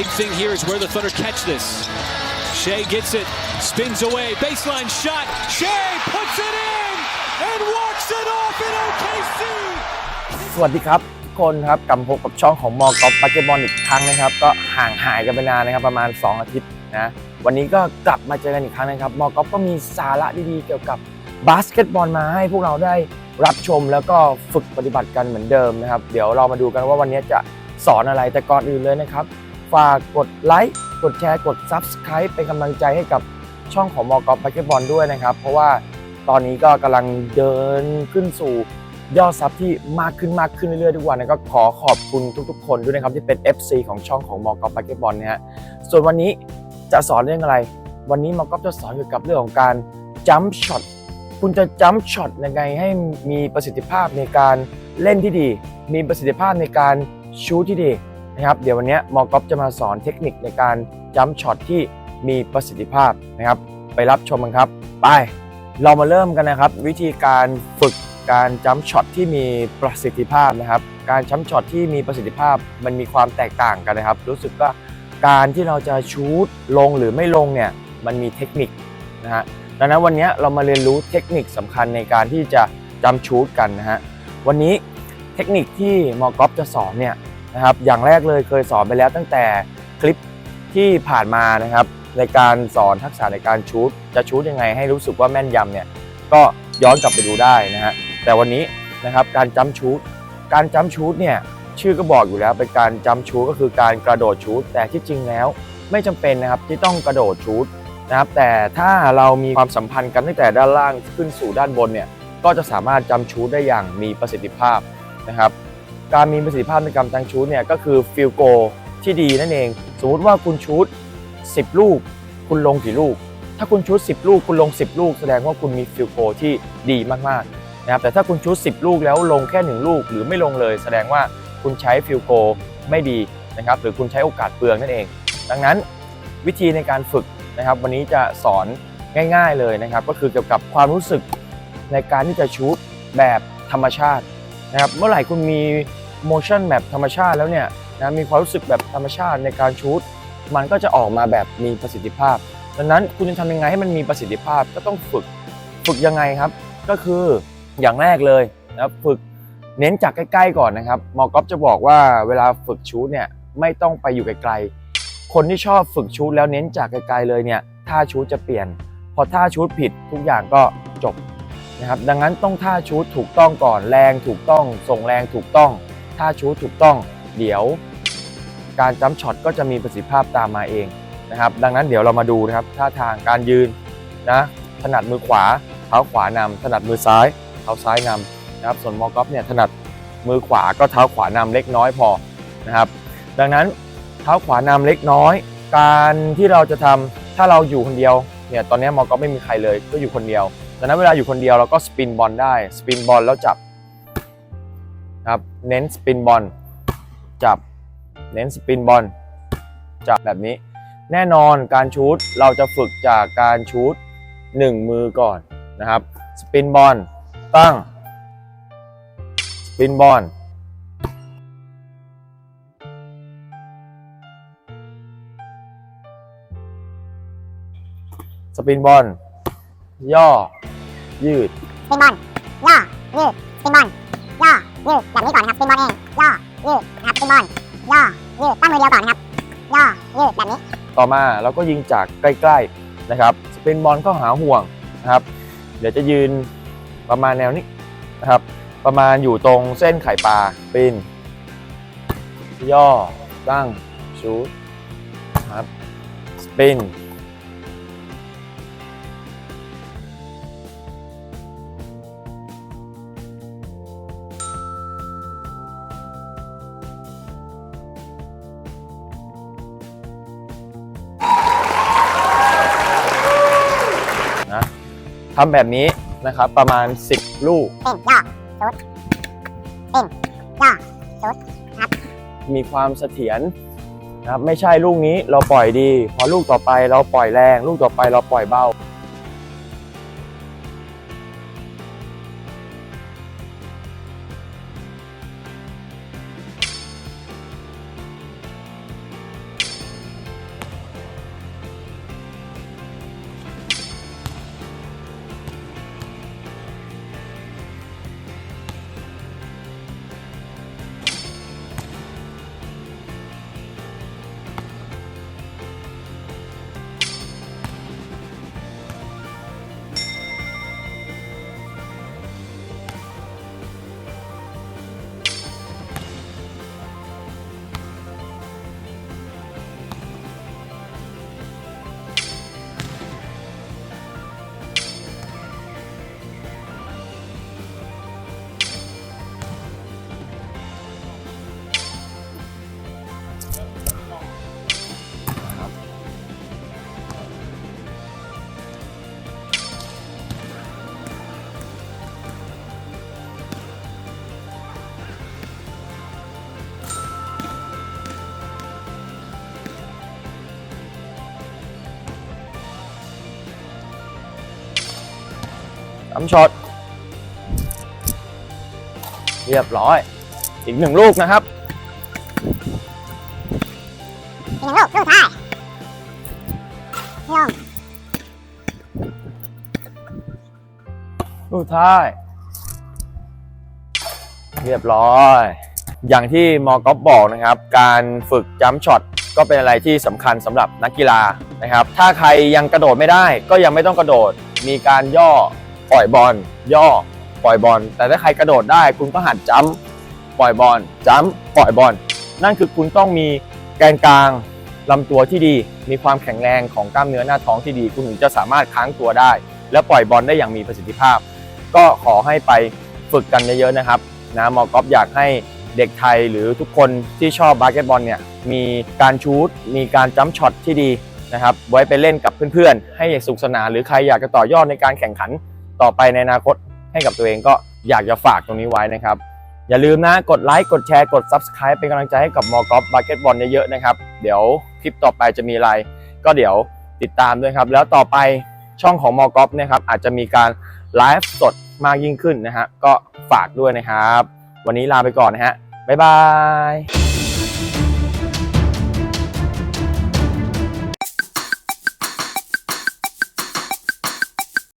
Big thing here is where the Thunder catch this. Shea gets it, spins away, baseline shot. Shea puts it in and walks it off in OKC. สวัสดีครับทุกคนครับกลับมาพบกับช่องของมอกอล์ฟบาสเกตบอลอีกครั้งนะครับ ก็ห่างหายกันไปนานนะครับ ประมาณ 2 อาทิตย์นะวันนี้ก็กลับมาเจอกันอีกครั้งนะครับมอกอล์ฟก็มีสาระดีๆเกี่ยวกับบาสเกตบอลมาให้พวกเราได้รับชมแล้วก็ฝึกปฏิบัติกันเหมือนเดิมนะครับ เดี๋ยวเรามาดูกันว่าวันนี้จะสอนอะไรแต่ก่อนอื่นเลยนะครับ ฝากกดไลค์กดแชร์กด Subscribe เป็นกำลังใจให้กับช่องของมอกอล์ฟบาสเกตบอลด้วยนะครับ เพราะว่าตอนนี้ก็กำลังเดินขึ้นสู่ยอดซับที่มากขึ้นมากขึ้นเรื่อยๆทุกวันนะก็ขอขอบคุณทุกๆ คนด้วยนะครับที่เป็น FC ของช่องของมอกอล์ฟบาสเกตบอลนะฮะส่วนวันนี้จะสอนเรื่องอะไร วันนี้มอกอล์ฟจะสอนเกี่ยวกับเรื่องของการจัมช็อตคุณจะจัมช็อตยังไงให้มีประสิทธิภาพในการเล่นที่ดี มีประสิทธิภาพในการชูที่ดี นะครับเดี๋ยววันนี้มอกอล์ฟจะมาสอนเทคนิคในการจัมช็อตที่มีประสิทธิภาพนะครับ ไปรับชมกันครับ ไป เรามาเริ่มกันนะครับ วิธีการฝึกการจัมช็อตที่มีประสิทธิภาพนะครับ การจัมช็อตที่มีประสิทธิภาพมันมีความแตกต่างกันนะครับ รู้สึกว่าการที่เราจะชูตลงหรือไม่ลงเนี่ยมันมีเทคนิคนะฮะดังนั้นวันนี้เรามาเรียนรู้เทคนิคสำคัญในการที่จะจัมชูตกันนะฮะวันนี้เทคนิคที่มอกอฟจะสอนเนี่ย นะครับอย่างแรกเลยเคยสอนไปแล้วตั้งแต่คลิปที่ผ่านมานะครับในการสอนทักษะในการชูตจะชูตยังไงให้รู้สึกว่าแม่นยำเนี่ยก็ย้อนกลับไปดูได้นะฮะแต่วันนี้นะครับการจัมชูตการจัมชูตเนี่ยชื่อก็บอกอยู่แล้วเป็นการจัมชูตก็คือการกระโดดชูตแต่ที่จริงแล้วไม่จำเป็นนะครับที่ต้องกระโดดชูตนะครับแต่ถ้าเรามีความสัมพันธ์กันตั้งแต่ด้านล่างขึ้นสู่ด้านบนเนี่ยก็จะสามารถจัมป์ชูตได้อย่างมีประสิทธิภาพนะครับ การมีประสิทธิภาพในการจัมป์ชูตเนี่ยก็คือฟิลโกที่ดีนั่นเอง สมมุติว่าคุณชูต10 ลูก คุณลงกี่ลูก ถ้าคุณชุด10 ลูก คุณลง 10 ลูก แสดงว่าคุณมีฟิลโกที่ดีมากๆนะครับแต่ถ้าคุณชุด10 ลูกแล้วลงแค่ 1 ลูก หรือไม่ลงเลย แสดงว่าคุณใช้ฟิลโกไม่ดีนะครับหรือคุณใช้โอกาสเปลืองนั่นเอง ดังนั้นวิธีในการฝึกนะครับ วันนี้จะสอนง่าย ๆเลยนะครับ ก็คือเกี่ยวกับความรู้สึกในการที่จะชูตแบบธรรมชาตินะครับเมื่อไหร่คุณมี โมชั่นแบบธรรมชาติแล้วเนี่ยนะมีความรู้สึกแบบธรรมชาติในการชูตมันก็จะออกมาแบบมีประสิทธิภาพดังนั้นคุณจะทำยังไงให้มันมีประสิทธิภาพก็ต้องฝึกฝึกยังไงครับ ก็คืออย่างแรกเลยนะฝึกเน้นจากใกล้ๆก่อนนะครับหมอกอฟจะบอกว่าเวลาฝึกชูตเนี่ยไม่ต้องไปอยู่ไกลๆ คนที่ชอบฝึกชูตแล้วเน้นจากไกลๆเลยเนี่ยท่าชูตจะเปลี่ยน พอท่าชูตผิดทุกอย่างก็จบนะครับดังนั้นต้องท่าชูตถูกต้องก่อนแรงถูกต้องส่งแรงถูกต้อง ท่าชูถูกต้องเดี๋ยวการจัมป์ช็อตก็จะมีประสิทธิภาพตามมาเองนะครับ ดังนั้นเดี๋ยวเรามาดูนะครับท่าทางการยืนนะถนัดมือขวาเท้าขวานำถนัดมือซ้ายเท้าซ้ายนำนะครับ ส่วนมอกอฟเนี่ยถนัดมือขวาก็เท้าขวานำเล็กน้อยพอนะครับ ดังนั้นเท้าขวานำเล็กน้อย การที่เราจะทำถ้าเราอยู่คนเดียวเนี่ยตอนนี้มอกอฟไม่มีใครเลยก็อยู่คนเดียวดังนั้นเวลาอยู่คนเดียวเราก็สปินบอลได้สปินบอลแล้วจับ นะครับ เน้นสปินบอลจับ เน้นสปินบอลจับแบบนี้ แน่นอนการชูตเราจะฝึกจากการชูต1 มือก่อนนะครับ สปินบอลตั้ง สปินบอลสปินบอลย่อ ยืด สปินบอลย่อ ยืด สปินบอล ยืดแบบนี้ก่อนนะครับสปินบอลเองย่อยืดนะครับสปินบอลย่อยืดตั้งมือเดียวก่อนนะครับย่อยืดแบบนี้ ต่อมาเราก็ยิงจากใกล้ๆนะครับสปินบอลเข้าหาห่วงนะครับ เดี๋ยวจะยืนประมาณแนวนี้นะครับ ประมาณอยู่ตรงเส้นไข่ปลาปินย่อตั้งชูดครับสปิน ทำแบบนี้นะครับประมาณ 10 ลูกเต้นย่อชุดเต้นย่อชุดครับมีความเสถียรนะครับไม่ใช่ลูกนี้เราปล่อยดี พอลูกต่อไปเราปล่อยแรง ลูกต่อไปเราปล่อยเบา น้ำช็อตเรียบร้อย อีกหนึ่งลูกนะครับอีกหนึ่งลูก ลูกท้ายลงลูกท้าย เรียบร้อย อย่างที่มอกอฟบอกนะครับ การฝึกจัมป์ช็อตก็เป็นอะไรที่สำคัญสำหรับนักกีฬานะครับ ถ้าใครยังกระโดดไม่ได้ก็ยังไม่ต้องกระโดด มีการย่อ ปล่อยบอลย่อ ปล่อยบอล แต่ถ้าใครกระโดดได้ คุณก็หัดจัมป์ปล่อยบอลจัมป์ปล่อยบอลนั่นคือคุณต้องมีแกนกลางลำตัวที่ดี มีความแข็งแรงของกล้ามเนื้อหน้าท้องที่ดี คุณถึงจะสามารถค้างตัวได้ และปล่อยบอลได้อย่างมีประสิทธิภาพ ก็ขอให้ไปฝึกกันเยอะๆนะครับนะหมอกอฟอยากให้เด็กไทยหรือทุกคนที่ชอบบาสเกตบอลเนี่ยมีการชูตมีการจัมป์ช็อตที่ดีนะครับไว้ไปเล่นกับเพื่อนๆ ให้สุขสนานหรือใครอยากจะต่อยอดในการแข่งขัน ต่อไปในอนาคตให้กับตัวเองก็อยากจะฝากตรงนี้ไว้นะครับ อย่าลืมนะกดไลค์กดแชร์กด Subscribe เป็นกำลังใจให้กับมอกอฟบาสเก็ตบอลเยอะๆนะครับ เดี๋ยวคลิปต่อไปจะมีอะไร ก็เดี๋ยวติดตามด้วยครับ แล้วต่อไปช่องของมอกอฟนี่ยครับอาจจะมีการไลฟ์สดมากยิ่งขึ้นนะฮะก็ฝากด้วยนะครับ วันนี้ลาไปก่อนนะฮะบ๊ายบาย